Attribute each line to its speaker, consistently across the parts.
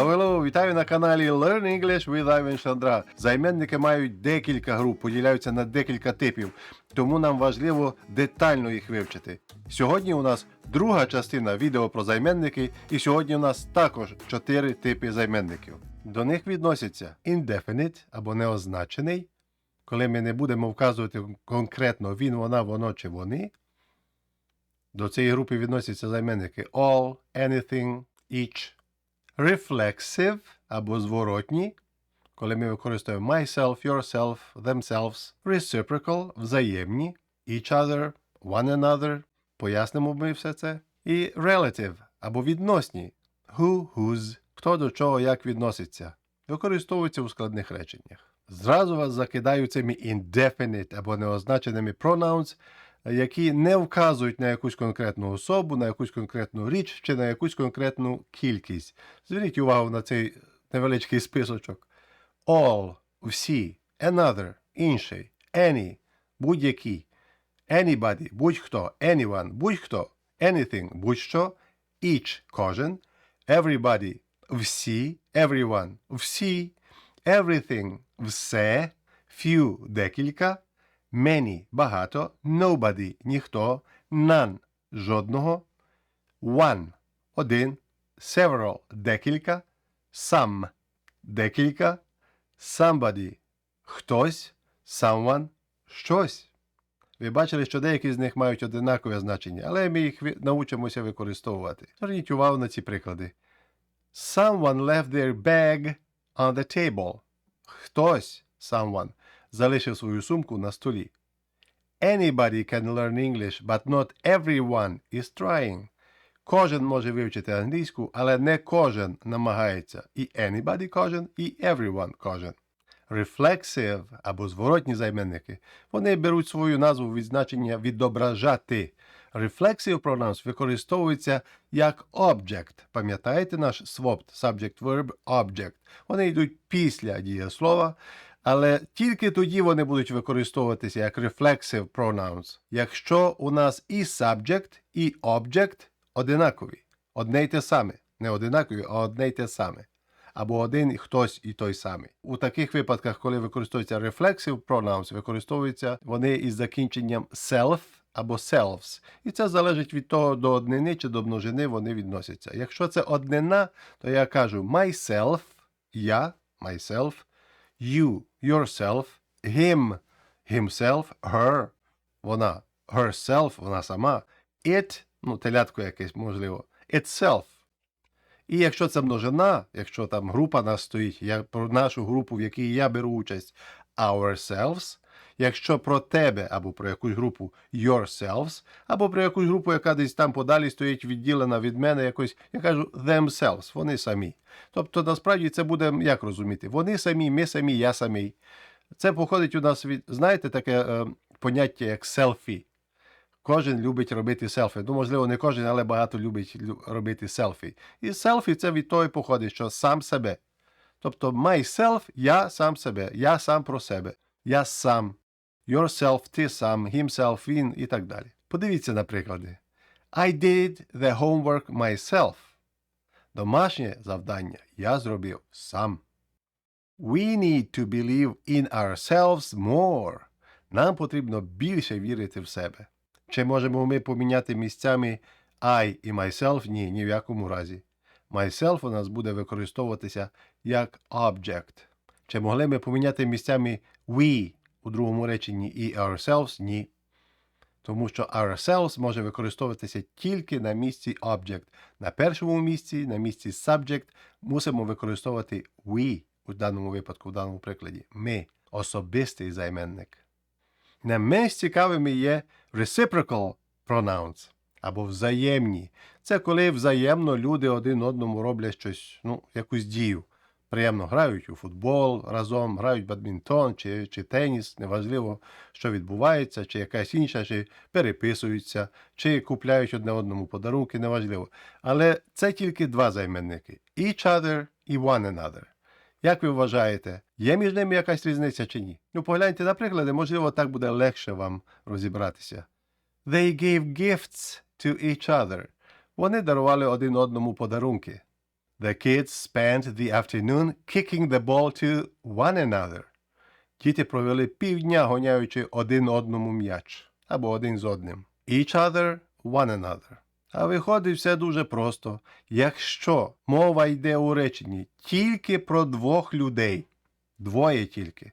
Speaker 1: Hello, вітаю на каналі Learn English with Ivan Шандра. Займенники мають декілька груп, поділяються на декілька типів, тому нам важливо детально їх вивчити. Сьогодні у нас друга частина відео про займенники, і сьогодні у нас також чотири типи займенників. До них відносяться indefinite або неозначений, коли ми не будемо вказувати конкретно він, вона, воно чи вони. До цієї групи відносяться займенники all, anything, each. Reflexive або зворотні, коли ми використовуємо myself, yourself, themselves, reciprocal взаємні, each other, one another, пояснимо ми все це, і relative або відносні, who, whose, хто до чого як відноситься, використовуються у складних реченнях. Зразу вас закидаю цими indefinite або неозначеними pronouns, які не вказують на якусь конкретну особу, на якусь конкретну річ чи на якусь конкретну кількість. Зверніть увагу на цей невеличкий списочок. All, всі, another, інший, any, будь-який, anybody, будь-хто, anyone, будь-хто, anything, будь-що, each, кожен, everybody, всі, everyone, всі, everything, все, few, декілька, many – багато, nobody – ніхто, none – жодного, one – один, several – декілька, some – декілька, somebody – хтось, someone – щось. Ви бачили, що деякі з них мають одинакове значення, але ми їх научимося використовувати. Зверніть увагу на ці приклади. Someone left their bag on the table. Хтось, someone, залишив свою сумку на столі. Anybody can learn English, but not everyone is trying. Кожен може вивчити англійську, але не кожен намагається. І anybody кожен, і everyone кожен. Reflexive або зворотні займенники, вони беруть свою назву від значення відображати. Reflexive pronouns використовуються як object. Пам'ятаєте наш swapped subject verb object? Вони йдуть після дієслова, але тільки тоді вони будуть використовуватися як reflexive pronouns, якщо у нас і subject, і object одинакові. Одне й те саме. Не одинакові, а одне й те саме. Або один хтось і той самий. У таких випадках, коли використовуються reflexive pronouns, використовуються вони із закінченням self або selves. І це залежить від того, до однини чи до множини вони відносяться. Якщо це однина, то я кажу myself, я, myself, you, yourself, him, himself, her, вона, herself, вона сама, it, ну, телятко якесь, можливо, itself. І якщо це множина, якщо там група нас стоїть, я про нашу групу, в якій я беру участь, ourselves, якщо про тебе або про якусь групу yourselves, або про якусь групу, яка десь там подалі стоїть відділена від мене, якось, я кажу themselves, вони самі. Тобто, насправді це буде як розуміти? Вони самі, ми самі, я самий. Це походить у нас від, знаєте, таке е, поняття як селфі. Кожен любить робити селфі. Ну, можливо, не кожен, але багато любить робити селфі. І селфі це від того і походить, що сам себе. Тобто myself – я сам себе, я сам про себе, я сам. Yourself – ти сам, himself – він і так далі. Подивіться на приклади. I did the homework myself. Домашнє завдання я зробив сам. We need to believe in ourselves more. Нам потрібно більше вірити в себе. Чи можемо ми поміняти місцями I і myself? Ні, ні в якому разі. Myself у нас буде використовуватися як object. Чи могли ми поміняти місцями we у другому реченні і ourselves? Ні. Тому що ourselves може використовуватися тільки на місці object. На першому місці, на місці subject мусимо використовувати we у даному випадку, в даному прикладі. Ми особистий займенник. Не менш цікавими є reciprocal pronouns або взаємні. Це коли взаємно люди один одному роблять щось, ну, якусь дію. Приємно грають у футбол разом, грають бадмінтон чи, чи теніс, неважливо, що відбувається, чи якась інша, чи переписуються, чи купляють одне одному подарунки, неважливо. Але це тільки два займенники: each other і one another. Як ви вважаєте, є між ними якась різниця чи ні? Ну, погляньте на приклади, можливо, так буде легше вам розібратися. They gave gifts to each other. Вони дарували один одному подарунки. The kids spent the afternoon kicking the ball to one another. Діти провели півдня гоняючи один одному м'яч або один з одним. Each other, one another. А виходить все дуже просто. Якщо мова йде у реченні тільки про двох людей, двоє тільки,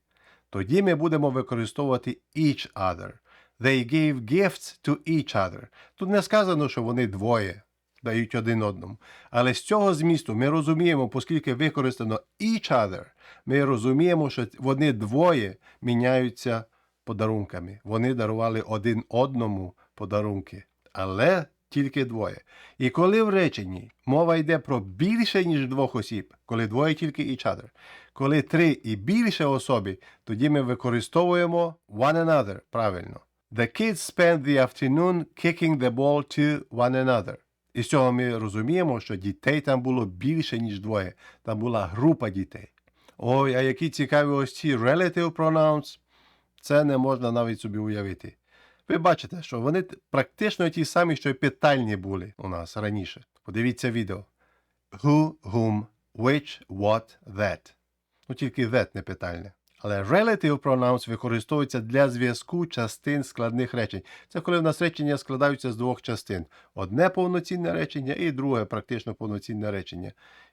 Speaker 1: тоді ми будемо використовувати each other. They gave gifts to each other. Тут не сказано, що вони двоє дають один одному. Але з цього змісту ми розуміємо, оскільки використано each other, ми розуміємо, що вони двоє міняються подарунками. Вони дарували один одному подарунки, але тільки двоє. І коли в реченні мова йде про більше, ніж двох осіб, коли двоє тільки each other, коли три і більше особи, тоді ми використовуємо one another правильно. The kids spent the afternoon kicking the ball to one another. І з цього ми розуміємо, що дітей там було більше, ніж двоє. Там була група дітей. Ой, а які цікаві ось ці relative pronouns. Це не можна навіть собі уявити. Ви бачите, що вони практично ті самі, що й питальні були у нас раніше. Подивіться відео. Who, whom, which, what, that. Ну тільки that не питальне. Але relative pronouns використовуються для зв'язку частин складних речень. Це коли в нас речення складаються з двох частин: одне повноцінне речення і друге практично повноцінне речення.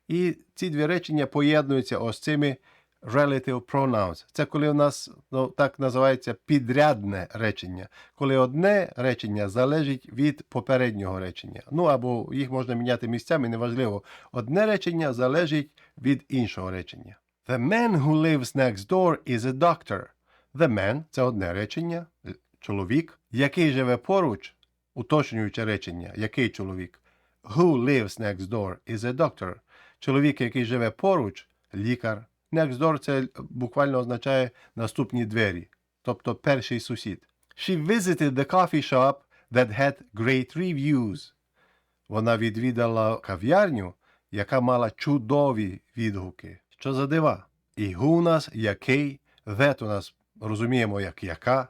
Speaker 1: І ці дві речення поєднуються ось цими relative pronouns. Це коли у нас ну, так називається підрядне речення, коли одне речення залежить від попереднього речення. Ну або їх можна міняти місцями, неважливо. Одне речення залежить від іншого речення. The man who lives next door is a doctor. The man – це одне речення, чоловік, який живе поруч, уточнююче речення, який чоловік. Who lives next door is a doctor. Чоловік, який живе поруч, лікар. Next door – це буквально означає наступні двері, тобто перший сусід. She visited the coffee shop that had great reviews. Вона відвідала кав'ярню, яка мала чудові відгуки. Що за дива? І who у нас який, that у нас розуміємо як яка.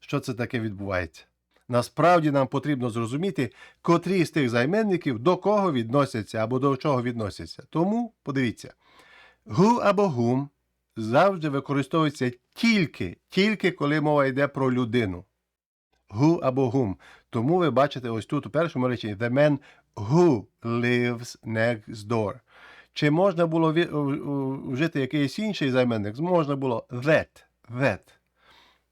Speaker 1: Що це таке відбувається? Насправді нам потрібно зрозуміти, котрі з тих займенників до кого відносяться або до чого відносяться. Тому подивіться. Who або whom завжди використовується тільки, тільки коли мова йде про людину. Who або whom. Тому ви бачите ось тут у першому реченні the man who lives next door. Чи можна було вжити якийсь інший займенник? Можна було that. that.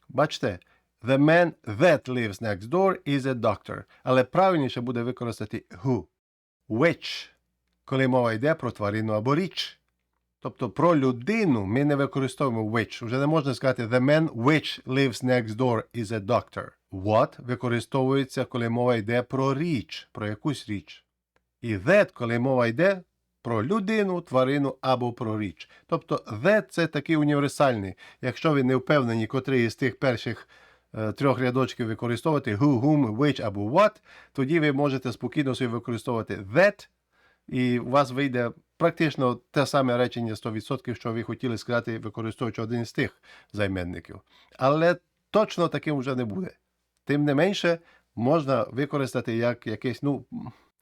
Speaker 1: Бачите, the man that lives next door is a doctor. Але правильніше буде використати who. Which, коли мова йде про тварину або річ. Тобто про людину ми не використовуємо which. Вже не можна сказати the man which lives next door is a doctor. What використовується, коли мова йде про річ, про якусь річ. І that, коли мова йде про людину, тварину або про річ. Тобто that це такий універсальний. Якщо ви не впевнені, котрий із тих перших е, трьох рядочків використовувати who, whom, which або what, тоді ви можете спокійно собі використовувати that, і у вас вийде практично те саме речення 100%, що ви хотіли сказати, використовуючи один з тих займенників. Але точно таким вже не буде. Тим не менше, можна використати як якесь, ну,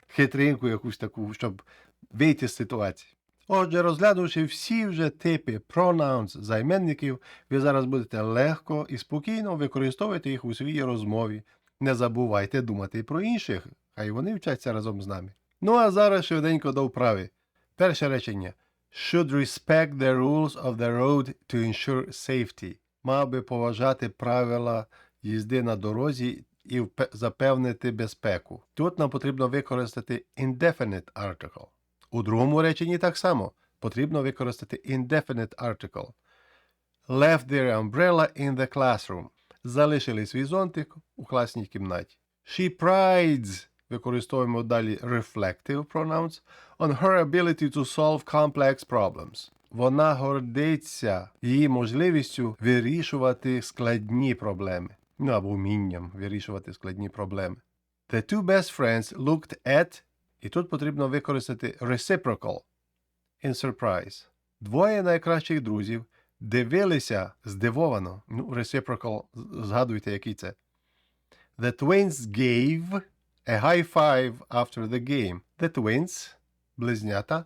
Speaker 1: хитринку якусь таку, щоб вийти з ситуації. Отже, розглянувши всі вже типи pronouns займенників, ви зараз будете легко і спокійно використовувати їх у своїй розмові. Не забувайте думати про інших, хай вони вчаться разом з нами. Ну а зараз швиденько до вправи. Перше речення. Should respect the rules of the road to ensure safety. Мав би поважати правила їзди на дорозі і запевнити безпеку. Тут нам потрібно використати indefinite article. У другому реченні так само потрібно використати indefinite article. Left their umbrella in the classroom. Залишили свій зонтик у класній кімнаті. She prides, використовуємо далі reflective pronouns, on her ability to solve complex problems. Вона гордиться її можливістю вирішувати складні проблеми. Ну або вмінням вирішувати складні проблеми. The two best friends looked at, і тут потрібно використати reciprocal in surprise. Двоє найкращих друзів дивилися здивовано. Ну, reciprocal, згадуйте, який це. The twins gave a high five after the game. The twins близнята.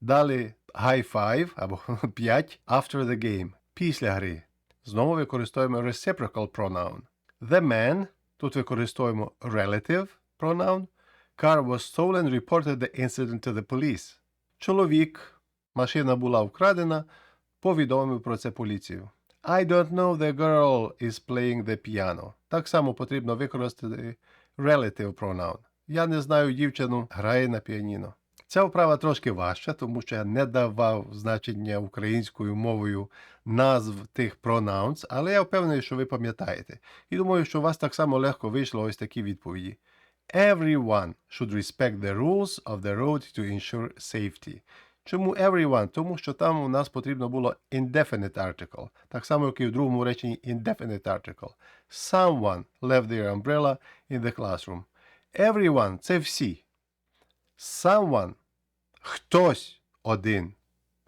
Speaker 1: Далі high five або 5 after the game. Після гри. Знову використовуємо reciprocal pronoun. The man. Тут використовуємо relative pronoun. Car was stolen, reported the incident to the police. Чоловік, машина була вкрадена, повідомив про це поліцію. I don't know the girl is playing the piano. Так само потрібно використати relative pronoun. Я не знаю, дівчину грає на піаніно. Ця вправа трошки важча, тому що я не давав значення українською мовою назв тих pronouns, але я впевнений, що ви пам'ятаєте. І думаю, що у вас так само легко вийшло ось такі відповіді. Everyone should respect the rules of the road to ensure safety. Чому everyone? Тому що там у нас потрібно було indefinite article. Так само, як і в другому реченні indefinite article. Someone left their umbrella in the classroom. Everyone – це всі. Someone – хтось один.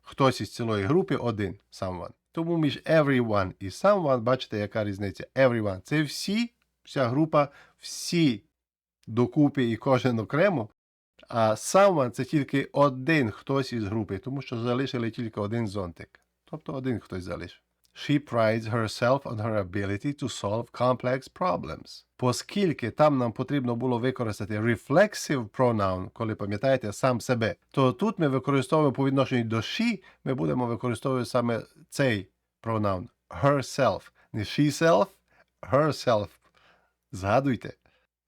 Speaker 1: Хтось із цілої групи один. Someone. Тому між everyone і someone, бачите, яка різниця. Everyone – це всі, вся група, всі докупи і кожен окремо. А someone – це тільки один хтось із групи, тому що залишили тільки один зонтик. Тобто один хтось залишив. She prides herself on her ability to solve complex problems. Оскільки там нам потрібно було використати reflexive pronoun, коли пам'ятаєте сам себе, то тут ми використовуємо по відношенню до she, ми будемо використовувати саме цей pronoun herself. Не she self, herself. Згадуйте.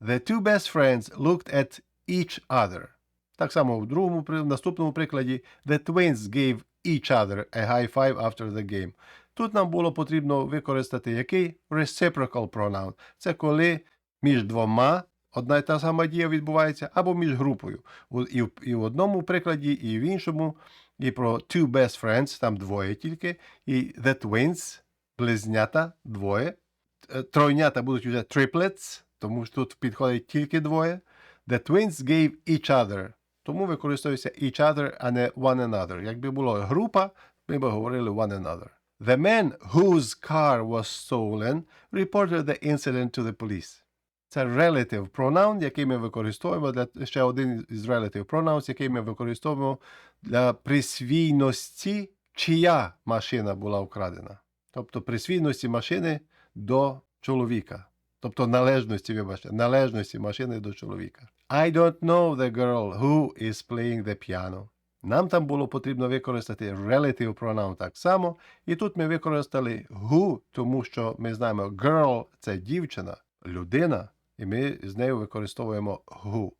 Speaker 1: The two best friends looked at each other. Так само в другому в наступному прикладі The twins gave each other a high five after the game. Тут нам було потрібно використати який reciprocal pronoun. Це коли між двома одна й та сама дія відбувається, або між групою. І в, і в одному прикладі, і в іншому. І про two best friends, там двоє тільки. І the twins, близнята, двоє. Е, Тройнята будуть вже triplets, тому що тут підходить тільки двоє. The twins gave each other. Тому використовується each other, а не one another. Якби була група, ми б говорили one another. The man whose car was stolen reported the incident to the police. Це relative pronoun, який ми використовуємо для ще один із relative pronouns, який ми використовуємо для присвійності, чия машина була вкрадена. Тобто присвійності машини до чоловіка. Тобто належності, вибачте, належності машини до чоловіка. I don't know the girl who is playing the piano. Нам там було потрібно використати relative pronoun так само. І тут ми використали who, тому що ми знаємо girl це дівчина, людина, і ми з нею використовуємо who.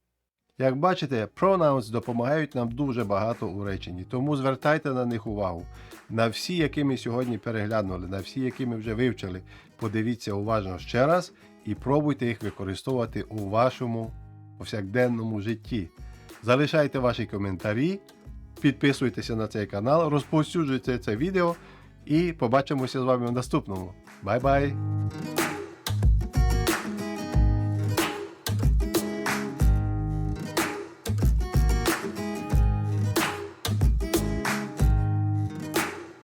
Speaker 1: Як бачите, pronouns допомагають нам дуже багато у реченні, тому звертайте на них увагу. На всі, які ми сьогодні переглянули, на всі, які ми вже вивчили, подивіться уважно ще раз і пробуйте їх використовувати у вашому повсякденному житті. Залишайте ваші коментарі, підписуйтеся на цей канал, розповсюджуйте це відео і побачимося з вами в наступному. Бай-бай!